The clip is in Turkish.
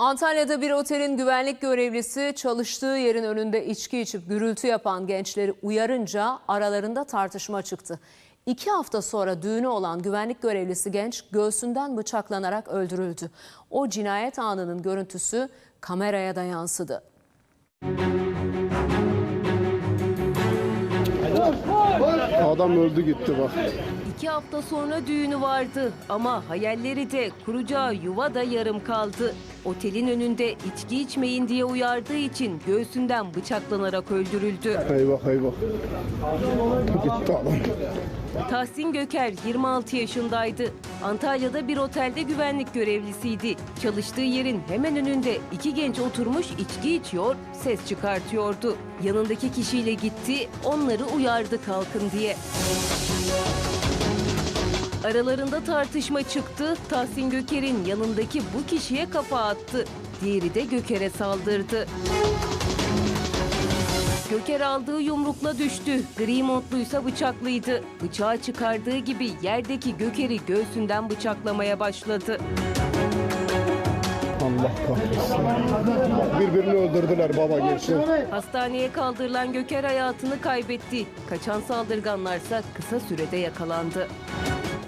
Antalya'da bir otelin güvenlik görevlisi çalıştığı yerin önünde içki içip gürültü yapan gençleri uyarınca aralarında tartışma çıktı. İki hafta sonra düğünü olan güvenlik görevlisi genç göğsünden bıçaklanarak öldürüldü. O cinayet anının görüntüsü kameraya da yansıdı. Adam öldü gitti bak. İki hafta sonra düğünü vardı ama hayalleri de kuracağı yuva da yarım kaldı. Otelin önünde içki içmeyin diye uyardığı için göğsünden bıçaklanarak öldürüldü. Eyvah eyvah. Gitti adam. Tahsin Göker 26 yaşındaydı. Antalya'da bir otelde güvenlik görevlisiydi. Çalıştığı yerin hemen önünde iki genç oturmuş içki içiyor, ses çıkartıyordu. Yanındaki kişiyle gitti, onları uyardı kalkın diye. Aralarında tartışma çıktı. Tahsin Göker'in yanındaki bu kişiye kafa attı. Diğeri de Göker'e saldırdı. Göker aldığı yumrukla düştü. Gri montluysa bıçaklıydı. Bıçağı çıkardığı gibi yerdeki Göker'i göğsünden bıçaklamaya başladı. Allah kahretsin. Birbirini öldürdüler baba gerçi. Hastaneye kaldırılan Göker hayatını kaybetti. Kaçan saldırganlarsa kısa sürede yakalandı.